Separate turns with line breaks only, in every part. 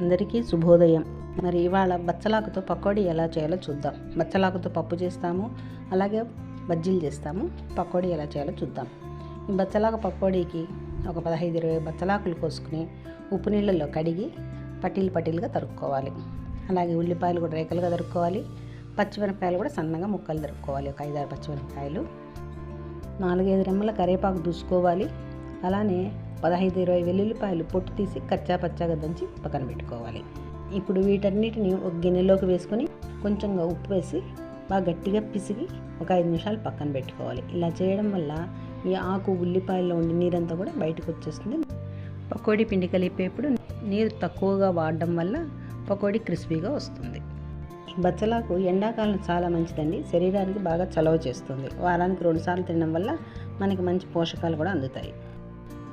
అందరికీ శుభోదయం. మరి ఇవాళ బచ్చలాకుతో పకోడీ ఎలా చేయాలో చూద్దాం. బచ్చలాకుతో పప్పు చేస్తాము అలాగే బజ్జీలు చేస్తాము. పకోడీ ఎలా చేయాలో చూద్దాం. ఈ బచ్చలాక పకోడీకి ఒక పదహైదు ఇరవై బచ్చలాకులు కోసుకుని ఉప్పు నీళ్ళల్లో కడిగి పట్టీలు పటీలుగా తరుక్కోవాలి. అలాగే ఉల్లిపాయలు కూడా రేకలుగా తరుక్కోవాలి. పచ్చిమిరపకాయలు కూడా సన్నగా ముక్కలు తరుక్కోవాలి. ఒక ఐదారు పచ్చిమిరపకాయలు. నాలుగైదు రెమ్మల కరివేపాకు దూసుకోవాలి. అలానే పదహైదు ఇరవై వెల్లుల్లిపాయలు పొట్టు తీసి కచ్చా పచ్చాగా దంచి పక్కన పెట్టుకోవాలి. ఇప్పుడు వీటన్నిటిని ఒక గిన్నెలోకి వేసుకొని కొంచెంగా ఉప్పు వేసి బాగా గట్టిగా పిసిగి ఒక ఐదు నిమిషాలు పక్కన పెట్టుకోవాలి. ఇలా చేయడం వల్ల ఈ ఆకు ఉల్లిపాయల్లో ఉండే నీరంతా కూడా బయటకు వచ్చేస్తుంది. పకోడీ పిండి కలిపేప్పుడు నీరు తక్కువగా వాడడం వల్ల పకోడీ క్రిస్పీగా వస్తుంది. బచ్చలాకు ఎండాకాలం చాలా మంచిదండి. శరీరానికి బాగా చలవ చేస్తుంది. వారానికి రెండుసార్లు తినడం వల్ల మనకి మంచి పోషకాలు కూడా అందుతాయి.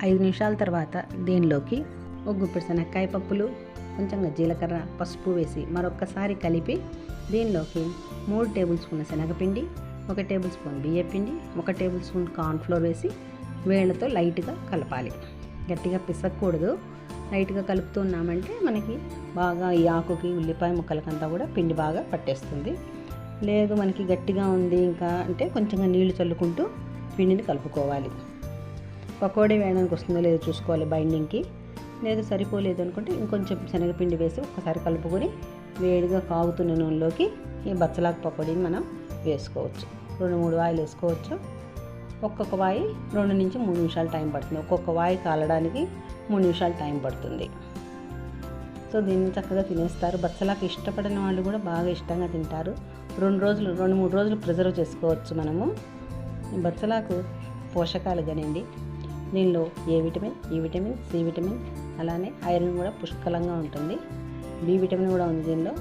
ఐదు నిమిషాల తర్వాత దీనిలోకి? ఒక గుప్పెడు శనక్కాయ పప్పులు కొంచెంగా జీలకర్ర పసుపు వేసి మరొక్కసారి కలిపి దీనిలోకి? మూడు టేబుల్ స్పూన్ల శనగపిండి ఒక టేబుల్ స్పూన్ బియ్యపిండి ఒక టేబుల్ స్పూన్ కార్న్ఫ్లోర్ వేసి వేళ్ళతో లైట్గా కలపాలి. గట్టిగా పిసకూడదు లైట్గా కలుపుతున్నామంటే మనకి బాగా ఈ ఆకుకి ఉల్లిపాయ ముక్కలకంతా కూడా పిండి బాగా పట్టేస్తుంది. లేదు మనకి గట్టిగా ఉంది ఇంకా అంటే కొంచెంగా నీళ్ళు చల్లుకుంటూ పిండిని కలుపుకోవాలి. పకోడీ వేయడానికి వస్తుందో లేదో చూసుకోవాలి బైండింగ్కి. లేదు సరిపోలేదు అనుకుంటే ఇంకొంచెం శనగపిండి వేసి ఒకసారి కలుపుకొని వేడిగా కాగుతున్న నూనెలోకి ఈ బచ్చలాకు పకోడీని మనం వేసుకోవచ్చు. రెండు మూడు వాయిలు వేసుకోవచ్చు. ఒక్కొక్క వాయి రెండు నుంచి మూడు నిమిషాలు టైం పడుతుంది. ఒక్కొక్క వాయి కాలడానికి మూడు నిమిషాలు టైం పడుతుంది. సో దీన్ని చక్కగా తినేస్తారు. బచ్చలాకు ఇష్టపడిన వాళ్ళు కూడా బాగా ఇష్టంగా తింటారు. రెండు రోజులు రెండు మూడు రోజులు ప్రిజర్వ్ చేసుకోవచ్చు మనము. బచ్చలాకు పోషకాలు కానివ్వండి దీనిలో A vitamin E vitamin C vitamin అలానే ఐరన్ కూడా పుష్కలంగా ఉంటుంది. బి విటమిన్ కూడా ఉంది దీనిలో.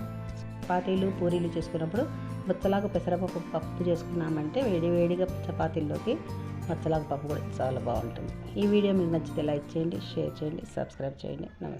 చపాతీలు పూరీలు చేసుకున్నప్పుడు బచ్చలాకు పెసరపప్పు పప్పు చేసుకున్నామంటే వేడి వేడిగా చపాతీల్లోకి బచ్చలాకు పప్పు కూడా చాలా బాగుంటుంది. ఈ వీడియో మీకు నచ్చితే లైక్ చేయండి షేర్ చేయండి సబ్స్క్రైబ్ చేయండి. నమస్తే.